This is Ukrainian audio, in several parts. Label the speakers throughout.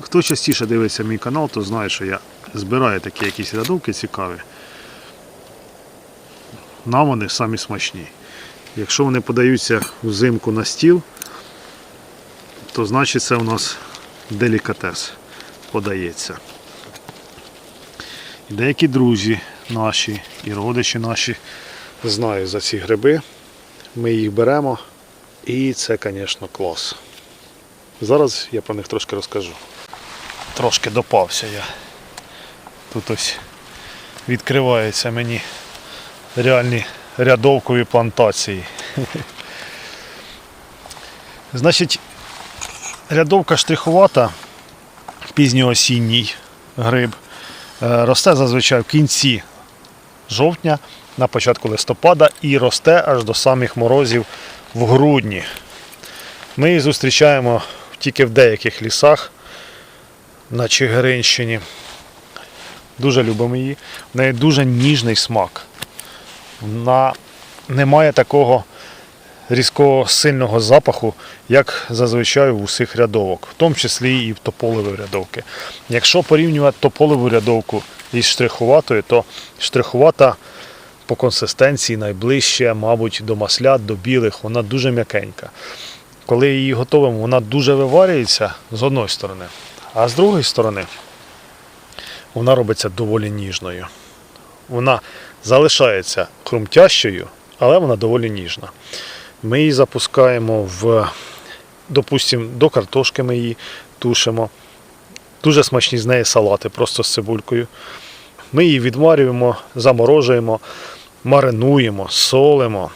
Speaker 1: Хто частіше дивиться мій канал, то знає, що я збираю такі якісь рядовки цікаві. Нам вони самі смачні. Якщо вони подаються взимку на стіл, то значить це у нас делікатес подається. І деякі друзі наші і родичі наші знають за ці гриби. Ми їх беремо і це, звісно, клас. Зараз я про них трошки розкажу. Трошки допався я. Тут ось відкриваються мені реальні рядовкові плантації. Значить, рядовка штрихувата, пізньоосінній гриб, е, росте зазвичай в кінці жовтня, на початку листопада і росте аж до самих морозів в грудні. Ми її зустрічаємо тільки в деяких лісах на Чигиринщині. Дуже любимо її. В неї дуже ніжний смак. Вона не має такого різкого сильного запаху, як зазвичай у усіх рядовок, в тому числі і в тополеві рядовки. Якщо порівнювати тополеву рядовку із штрихуватою, то штрихувата по консистенції найближче, мабуть, до маслят, до білих, вона дуже м'якенька. Коли її готовимо, вона дуже виварюється з одної сторони, а з другої сторони вона робиться доволі ніжною. Вона залишається хрумтящою, але вона доволі ніжна. Ми її запускаємо в, допустимо, до картошки ми її тушимо. Дуже смачні з неї салати просто з цибулькою. Ми її відварюємо, заморожуємо, маринуємо, солимо.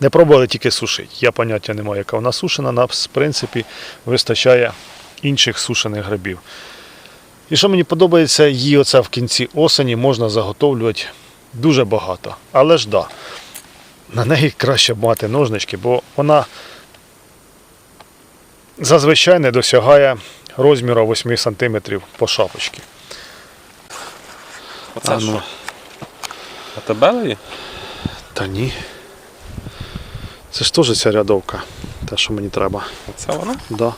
Speaker 1: Не пробували тільки сушити. Я поняття не маю, яка вона сушена. Нас, в принципі, вистачає інших сушених грибів. І що мені подобається, її оце в кінці осені можна заготовлювати дуже багато. Але ж да, на неї краще б мати ножнички, бо вона зазвичай не досягає розміру 8 см по шапочці.
Speaker 2: Оце
Speaker 1: А ну.
Speaker 2: А тебе її?
Speaker 1: Та ні. Це ж теж ця рядовка, те, що мені треба.
Speaker 2: Оце вона?
Speaker 1: Да.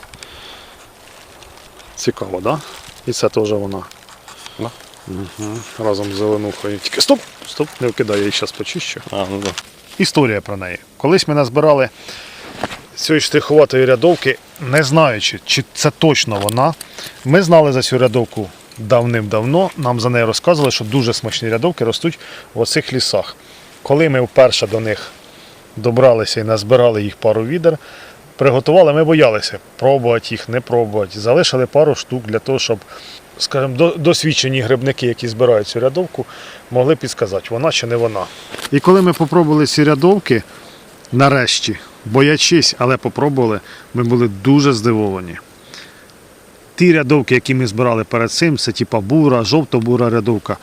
Speaker 1: Цікаво, да? І це теж вона.
Speaker 2: Да.
Speaker 1: Угу. Разом з зеленухою. Тільки стоп! Стоп, не вкидай, я її зараз почищу.
Speaker 2: А, ну да.
Speaker 1: Історія про неї. Колись ми назбирали цієї штрихуватої рядовки, не знаючи, чи це точно вона. Ми знали за цю рядовку давним-давно. Нам за неї розказували, що дуже смачні рядовки ростуть в оцих лісах. Коли ми вперше до них добралися і назбирали їх пару відер, приготували, ми боялися пробувати їх, не пробувати. Залишили пару штук для того, щоб, скажімо, досвідчені грибники, які збирають цю рядовку, могли підсказати, вона чи не вона. І коли ми попробували ці рядовки, нарешті, боячись, але попробували, ми були дуже здивовані. Ті рядовки, які ми збирали перед цим, це типа бура, жовто-бура рядовка,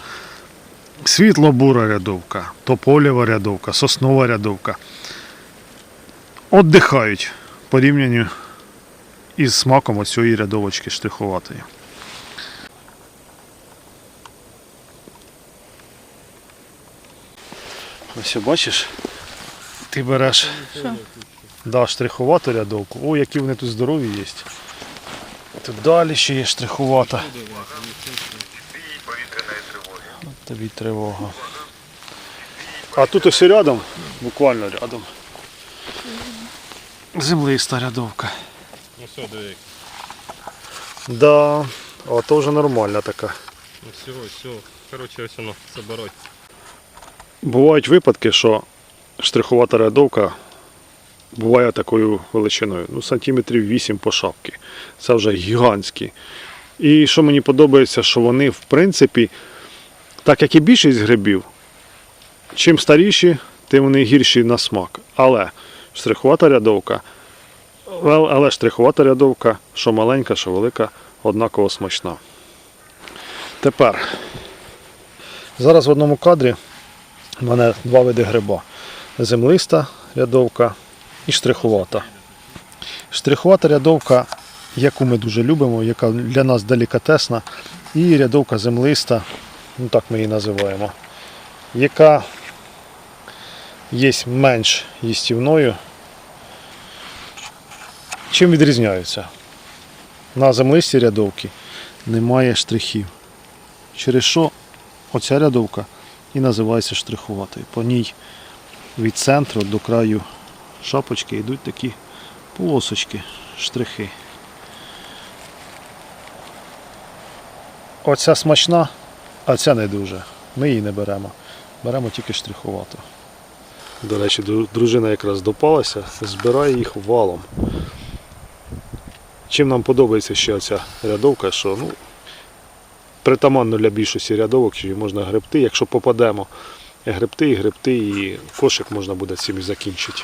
Speaker 1: світло-бура рядовка, тополєва рядовка, соснова рядовка. Отдихають порівнянню із смаком оцієї рядовочки штрихуватої. Ось бачиш, ти береш да, штрихувату рядовку. О, які вони тут здорові є. Тут далі ще є штрихувата. От тобі тривога. А тут ось рядом, буквально рядом. Землиста рядовка.
Speaker 2: Ну все, диви.
Speaker 1: Да, а то вже нормальна така.
Speaker 2: Ну все, все. Коротше, ось воно, забирай.
Speaker 1: Бувають випадки, що штрихувата рядовка буває такою величиною. Ну, сантиметрів 8 по шапці. Це вже гігантські. І що мені подобається, що вони, в принципі, так як і більшість грибів, чим старіші, тим вони гірші на смак. Але штрихувата рядовка, але штрихувата рядовка, що маленька, що велика, однаково смачна. Тепер, зараз в одному кадрі у мене два види гриба. Землиста рядовка і штрихувата. Штрихувата рядовка, яку ми дуже любимо, яка для нас делікатесна, і рядовка землиста, ну так ми її називаємо, яка є менш їстівною. Чим відрізняються? на землисті рядовки немає штрихів. Через що оця рядовка і називається штрихуватою. По ній від центру до краю шапочки йдуть такі полосочки, штрихи. Оця смачна, а ця не дуже. Ми її не беремо. Беремо тільки штрихувату. До речі, дружина якраз допалася, збирає їх валом. Чим нам подобається ще ця рядовка, що ну, притаманно для більшості рядовок, її можна гребти, якщо попадемо гребти і гребти, і кошик можна буде цим і закінчити.